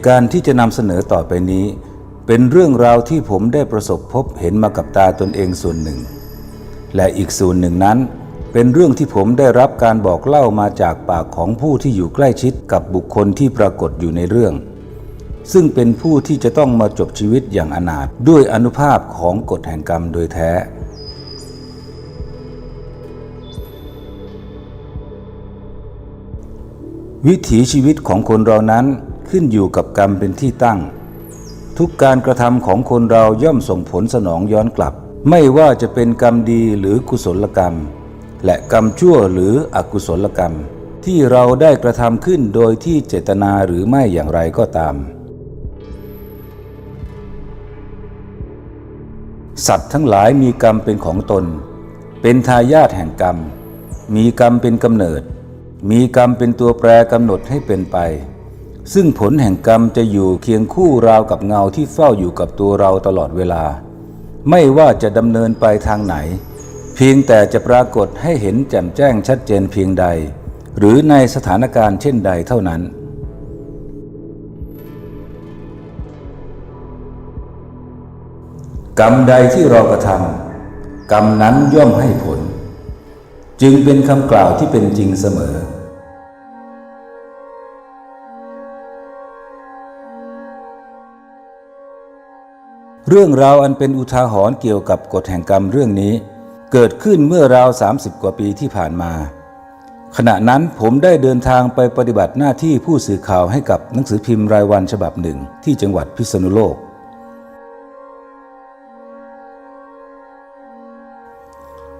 ตุการณ์ที่จะนำเสนอต่อไปนี้ เป็นเรื่องราวที่ผมได้ประสบพบเห็นมากับตาตนเองส่วนหนึ่ง และอีกส่วนหนึ่งนั้น เป็นเรื่องที่ผมได้รับการบอกเล่ามาจากปากของผู้ที่อยู่ใกล้ชิดกับบุคคลที่ปรากฏอยู่ในเรื่อง ซึ่งเป็นผู้ที่จะต้องมาจบชีวิตอย่างอนาถด้วยอนุภาพของกฎแห่งกรรมโดยแท้วิถีชีวิตของคนเรานั้น ขึ้นอยู่กับกรรมเป็นที่ตั้ง ทุกการกระทำของคนเราย่อมส่งผลสนองย้อนกลับ ไม่ว่าจะเป็นกรรมดีหรือกุศลกรรม และกรรมชั่วหรืออกุศลกรรม ที่เราได้กระทำขึ้นโดยที่เจตนาหรือไม่อย่างไรก็ตาม สัตว์ทั้งหลายมีกรรมเป็นของตน เป็นทายาทแห่งกรรม มีกรรมเป็นกำเนิด มีกรรมเป็นตัวแปรกำหนดให้เป็นไป ซึ่งผลแห่งกรรมจะอยู่เคียงคู่ราวกับเงาที่เฝ้าอยู่กับตัวเราตลอดเวลา ไม่ว่าจะดำเนินไปทางไหน เพียงแต่จะปรากฏให้เห็นแจ่มแจ้งชัดเจนเพียงใด หรือในสถานการณ์เช่นใดเท่านั้น กรรมใดที่เรากระทำกรรมนั้นย่อมให้ผล จึงเป็นคำกล่าวที่เป็นจริงเสมอ เรื่องราวอันเป็นอุทาหรณ์เกี่ยวกับกฎแห่งกรรมเรื่องนี้ เกิดขึ้นเมื่อราว 30 กว่าปีที่ผ่านมา ขณะนั้นผมได้เดินทางไปปฏิบัติหน้าที่ผู้สื่อข่าวให้กับหนังสือพิมพ์รายวันฉบับหนึ่งที่จังหวัดพิษณุโลก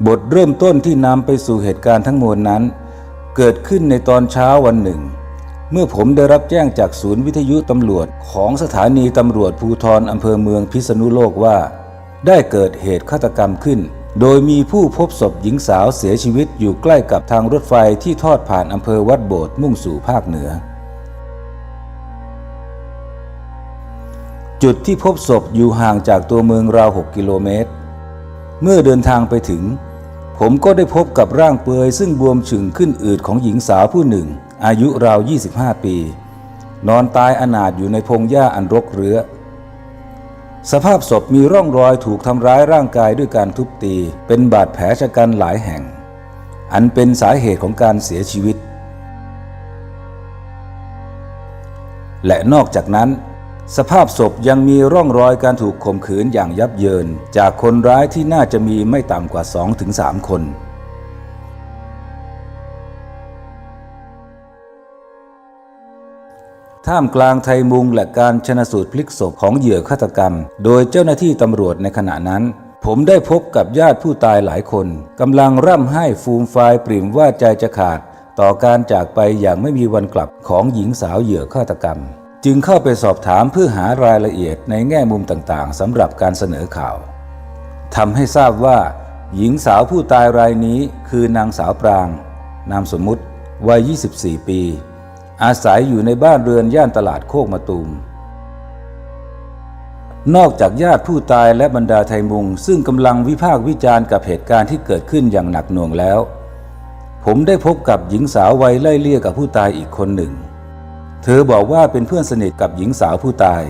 บทเริ่มต้นที่นำไปสู่เหตุการณ์ทั้งมวลนั้น เกิดขึ้นในตอนเช้าวันหนึ่ง เมื่อผมได้รับแจ้งจากศูนย์วิทยุตำรวจของสถานีตำรวจภูธรอำเภอเมืองพิษณุโลกว่า ได้เกิดเหตุฆาตกรรมขึ้น โดยมีผู้พบศพหญิงสาวเสียชีวิตอยู่ใกล้กับทางรถไฟที่ทอดผ่านอำเภอวัดโบสถ์มุ่งสู่ภาคเหนือ จุดที่พบศพอยู่ห่างจากตัวเมืองราว 6 กิโลเมตร เมื่อเดินทางไปถึง ผมก็ได้พบกับร่างเปลือยซึ่งบวมฉึ่งขึ้นอืดของหญิงสาวผู้หนึ่ง อายุราว 25 ปี นอนตายอนาถอยู่ในพงหญ้าอันรกเรื้อ สภาพศพมีร่องรอยถูกทำร้ายร่างกายด้วยการทุบตี เป็นบาดแผลชะกันหลายแห่ง อันเป็นสาเหตุของการเสียชีวิต และนอกจากนั้น สภาพศพยังมีร่องรอยการถูกข่มขืนอย่างยับเยิน จากคนร้ายที่น่าจะมีไม่ต่ำกว่า 2-3 คน ท่ามกลางไทยมุงและการชนะสูตรพลิกศพของเหยื่อฆาตกรรม โดยเจ้าหน้าที่ตำรวจในขณะนั้น ผมได้พบกับญาติผู้ตายหลายคนกำลังร่ำไห้ฟูมฟายปริ่มว่าใจจะขาด ต่อการจากไปอย่างไม่มีวันกลับของหญิงสาวเหยื่อฆาตกรรม จึงเข้าไปสอบถามเพื่อหารายละเอียดในแง่มุมต่างๆสำหรับการเสนอข่าวทำให้ทราบว่า หญิงสาวผู้ตายรายนี้คือนางสาวปราง นามสมมุติวัย 24 ปี อาศัยอยู่ในบ้านเรือนย่านตลาดโคกมะตูม นอกจากญาติผู้ตายและบรรดาไทยมุง ซึ่งกำลังวิพากษ์วิจารณ์กับเหตุการณ์ที่เกิดขึ้นอย่างหนักหน่วงแล้ว ผมได้พบกับหญิงสาววัยไล่เลี่ยกับผู้ตายอีกคนหนึ่ง เธอบอกว่าเป็นเพื่อนสนิทกับหญิงสาวผู้ตาย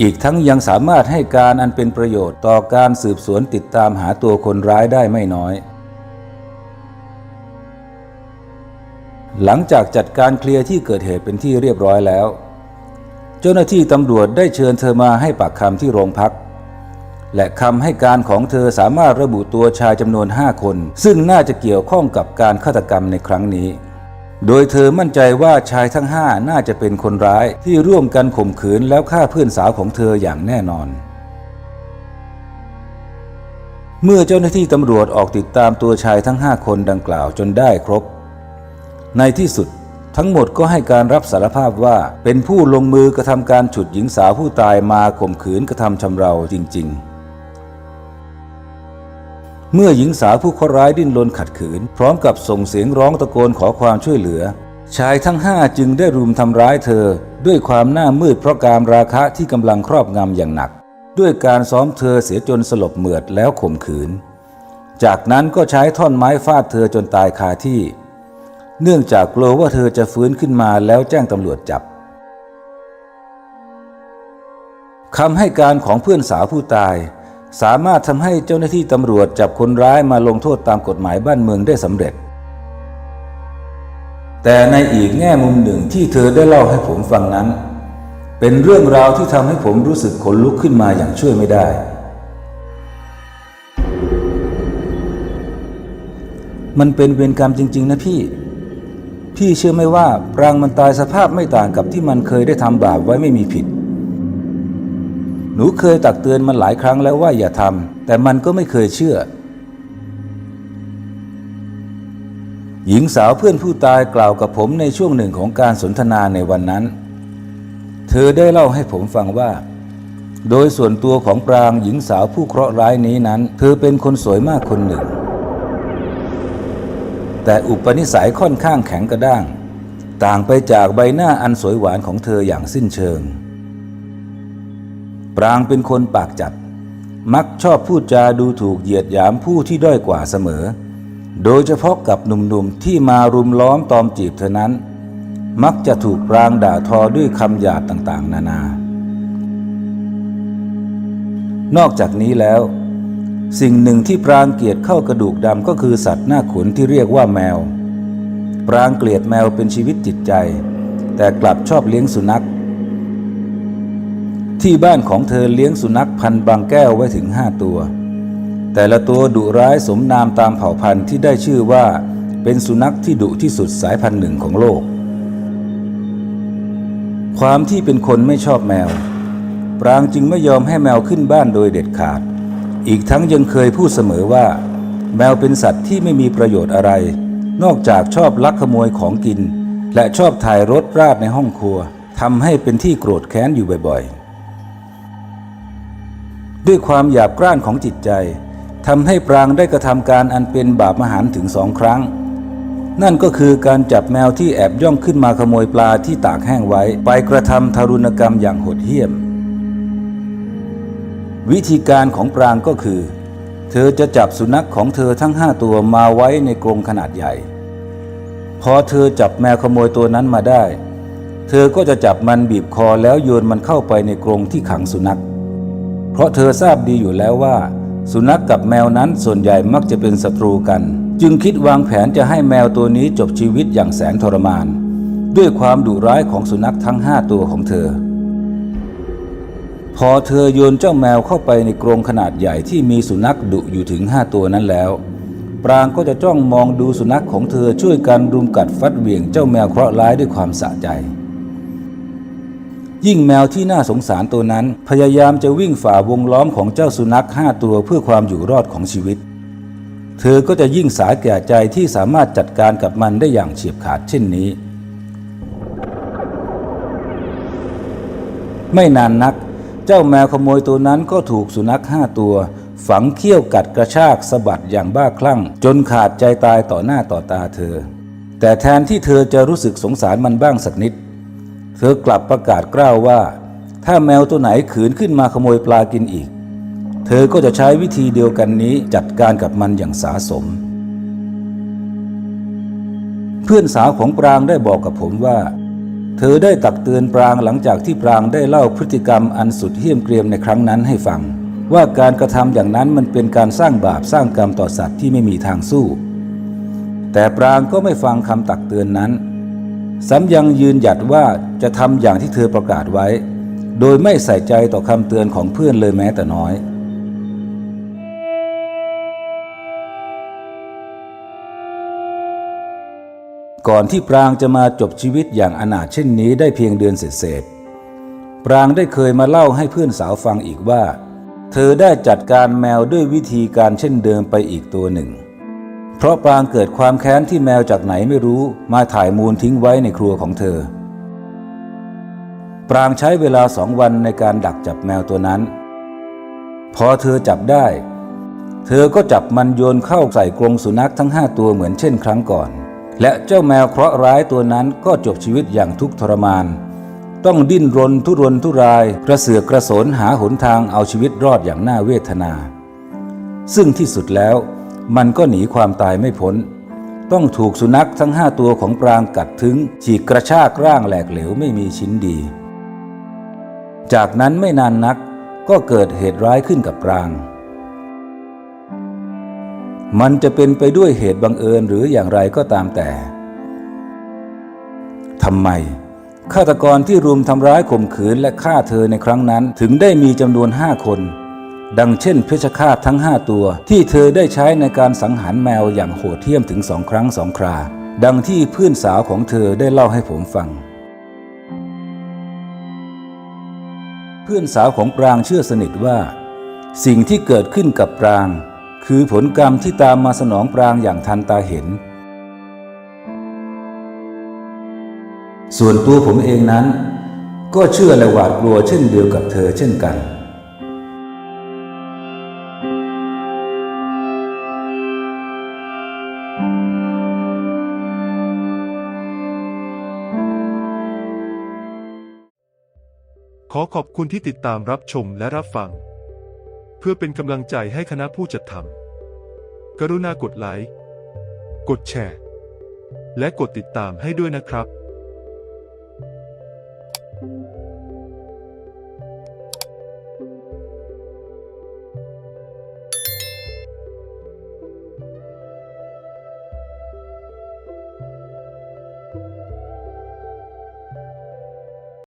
อีกทั้งยังสามารถให้การอันเป็นประโยชน์ต่อการสืบสวนติดตามหาตัวคนร้ายได้ไม่น้อย หลังจากจัดการเคลียร์ที่เกิดเหตุเป็นที่เรียบร้อยแล้ว เจ้าหน้าที่ตำรวจได้เชิญเธอมาให้ปากคำที่โรงพัก และคำให้การของเธอสามารถระบุตัวชายจำนวน 5 คน ซึ่งน่าจะเกี่ยวข้องกับการฆาตกรรมในครั้งนี้ โดยเธอมั่นใจว่าชายทั้ง 5 น่าจะเป็นคนร้ายที่ร่วมกันข่มขืนแล้วฆ่าเพื่อนสาวของเธออย่างแน่นอนเมื่อเจ้าหน้าที่ตำรวจออกติดตามตัวชายทั้ง 5 คนดังกล่าวจนได้ครบ ในที่สุด ทั้งหมดก็ให้การรับสารภาพว่าเป็นผู้ลงมือกระทำการฉุดหญิงสาวผู้ตายมาข่มขืนกระทำชำเราจริง ๆเมื่อหญิงสาวผู้เคราะห์ร้ายดิ้นรนขัดขืน พร้อมกับส่งเสียงร้องตะโกนขอความช่วยเหลือ ชายทั้งห้าจึงได้รุมทำร้ายเธอ ด้วยความหน้ามืดเพราะการราคะที่กำลังครอบงำอย่างหนัก ด้วยการซ้อมเธอเสียจนสลบเหมือดแล้วข่มขืน จากนั้นก็ใช้ท่อนไม้ฟาดเธอจนตายคาที่ เนื่องจากกลัวว่าเธอจะฟื้นขึ้นมาแล้วแจ้งตำรวจจับคำให้การของเพื่อนสาวผู้ตาย สามารถทำให้เจ้าหน้าที่ตำรวจจับคนร้ายมาลงโทษตามกฎหมายบ้านเมืองได้สำเร็จ แต่ในอีกแง่มุมหนึ่งที่เธอได้เล่าให้ผมฟังนั้น เป็นเรื่องราวที่ทำให้ผมรู้สึกขนลุกขึ้นมาอย่างช่วยไม่ได้ มันเป็นเวรกรรมจริง ๆ นะพี่ พี่เชื่อไหมว่าปรางมันตายสภาพไม่ต่างกับที่มันเคยได้ทำบาปไว้ไม่มีผิด หนูเคยตักเตือนมันหลายครั้งแล้วว่าอย่าทำแต่มันก็ไม่เคยเชื่อ หญิงสาวเพื่อนผู้ตายกล่าวกับผมในช่วงหนึ่งของการสนทนาในวันนั้น เธอได้เล่าให้ผมฟังว่า โดยส่วนตัวของปรางหญิงสาวผู้เคราะห์ร้ายนี้นั้น เธอเป็นคนสวยมากคนหนึ่ง แต่อุปนิสัยค่อนข้างแข็งกระด้าง ต่างไปจากใบหน้าอันสวยหวานของเธออย่างสิ้นเชิง ปรางเป็นคนปากจัด มักชอบพูดจาดูถูกเหยียดหยามผู้ที่ด้อยกว่าเสมอ โดยเฉพาะกับหนุ่มๆที่มารุมล้อมตอมจีบเธอนั้น มักจะถูกปรางด่าทอด้วยคำหยาบต่างๆ นานา นอกจากนี้แล้ว สิ่งหนึ่งที่ปรางเกลียดเข้ากระดูกดำก็คือสัตว์หน้าขนที่เรียกว่าแมว ปรางเกลียดแมวเป็นชีวิตจิตใจ แต่กลับชอบเลี้ยงสุนัข ที่บ้านของเธอเลี้ยงสุนัขพันธ์บางแก้วไว้ถึงห้าตัว แต่ละตัวดุร้ายสมนามตามเผ่าพันธุ์ที่ได้ชื่อว่าเป็นสุนัขที่ดุที่สุดสายพันธุ์หนึ่งของโลก ความที่เป็นคนไม่ชอบแมว ปรางจึงไม่ยอมให้แมวขึ้นบ้านโดยเด็ดขาด อีกทั้งยังเคยพูดเสมอว่า แมวเป็นสัตว์ที่ไม่มีประโยชน์อะไร นอกจากชอบลักขโมยของกิน และชอบถ่ายรถราดในห้องครัวทำให้เป็นที่โกรธแค้นอยู่บ่อยๆ ด้วยความหยาบกร้านของจิตใจทำให้ปรางได้กระทำการอันเป็นบาปมหันต์ถึงสองครั้ง นั่นก็คือการจับแมวที่แอบย่องขึ้นมาขโมยปลาที่ตากแห้งไว้ไปกระทำทารุณกรรมอย่างโหดเหี้ยม วิธีการของปรางก็คือ เธอจะจับสุนัขของเธอทั้งห้าตัวมาไว้ในกรงขนาดใหญ่ พอเธอจับแมวขโมยตัวนั้นมาได้ เธอก็จะจับมันบีบคอแล้วโยนมันเข้าไปในกรงที่ขังสุนัข เพราะเธอทราบดีอยู่แล้วว่า สุนัขกกับแมวนั้นส่วนใหญ่มักจะเป็นศัตรูกัน จึงคิดวางแผนจะให้แมวตัวนี้จบชีวิตอย่างแสนทรมาน ด้วยความดุร้ายของสุนัขทั้งห้าตัวของเธอ พอเธอโยนเจ้าแมวเข้าไปในกรงขนาดใหญ่ที่มีสุนัขดุอยู่ถึงห้าตัวนั้นแล้ว ปรางก็จะจ้องมองดูสุนัขของเธอช่วยกันรุมกัดฟัดเหวี่ยงเจ้าแมวเคราะห์ร้ายด้วยความสะใจ ยิ่งแมวที่น่าสงสารตัวนั้น พยายามจะวิ่งฝ่าวงล้อมของเจ้าสุนัขห้าตัวเพื่อความอยู่รอดของชีวิต เธอก็จะยิ่งสาแก่ใจที่สามารถจัดการกับมันได้อย่างเฉียบขาดเช่นนี้ ไม่นานนัก เจ้าแมวขโมยตัวนั้นก็ถูกสุนัขห้าตัว ฝังเขี้ยวกัดกระชากสะบัดอย่างบ้าคลั่ง จนขาดใจตายต่อหน้าต่อตาเธอ แต่แทนที่เธอจะรู้สึกสงสารมันบ้างสักนิด เธอกลับประกาศกล้าวว่า ถ้าแมวตัวไหนขืนขึ้นมาขโมยปลากินอีก เธอก็จะใช้วิธีเดียวกันนี้จัดการกับมันอย่างสาสม เพื่อนสาวของปรางได้บอกกับผมว่า เธอได้ตักเตือนปรางหลังจากที่ปรางได้เล่าพฤติกรรมอันสุดเหี้ยมเกรียมในครั้งนั้นให้ฟัง ว่าการกระทำอย่างนั้นมันเป็นการสร้างบาปสร้างกรรมต่อสัตว์ที่ไม่มีทางสู้ แต่ปรางก็ไม่ฟังคำตักเตือนนั้นซ้ำยังยืนหยัดว่าจะทำอย่างที่เธอประกาศไว้ โดยไม่ใส่ใจต่อคำเตือนของเพื่อนเลยแม้แต่น้อย ก่อนที่ปรางจะมาจบชีวิตอย่างอนาถเช่นนี้ได้เพียงเดือนเศษๆปรางได้เคยมาเล่าให้เพื่อนสาวฟังอีกว่า เธอได้จัดการแมวด้วยวิธีการเช่นเดิมไปอีกตัวหนึ่ง เพราะปรางเกิดความแค้นที่แมวจากไหนไม่รู้มาถ่ายมูลทิ้งไว้ในครัวของเธอ ปรางใช้เวลาสองวันในการดักจับแมวตัวนั้น พอเธอจับได้ เธอก็จับมันโยนเข้าใส่กรงสุนัขทั้งห้าตัวเหมือนเช่นครั้งก่อน และเจ้าแมวเคราะห์ร้ายตัวนั้นก็จบชีวิตอย่างทุกข์ทรมาน ต้องดิ้นรนทุรนทุราย กระเสือกกระสนหาหนทางเอาชีวิตรอดอย่างน่าเวทนา ซึ่งที่สุดแล้ว มันก็หนีความตายไม่พ้น ต้องถูกสุนัขทั้งห้าตัวของปรางกัดถึง ฉีกกระชากร่างแหลกเหลวไม่มีชิ้นดี จากนั้นไม่นานนักก็เกิดเหตุร้ายขึ้นกับปราง มันจะเป็นไปด้วยเหตุบังเอิญหรืออย่างไรก็ตามแต่ทำไมฆาตกรที่รุมทำร้ายข่มขืนและฆ่าเธอในครั้งนั้นถึงได้มีจำนวนห้าคน ดังเช่นเพชฌฆาตทั้งห้าตัวที่เธอได้ใช้ในการสังหารแมวอย่างโหดเหี้ยมถึงสองครั้งสองครา ดังที่เพื่อนสาวของเธอได้เล่าให้ผมฟัง เพื่อนสาวของปรางเชื่อสนิทว่า สิ่งที่เกิดขึ้นกับปราง คือผลกรรมที่ตามมาสนองปรางอย่างทันตาเห็น ส่วนตัวผมเองนั้น ก็เชื่อและหวาดกลัวเช่นเดียวกับเธอเช่นกัน ขอขอบคุณที่ติดตามรับชมและรับฟัง เพื่อเป็นกำลังใจให้คณะผู้จัดทำ กรุณากดไลค์ กดแชร์ และกดติดตามให้ด้วยนะครับ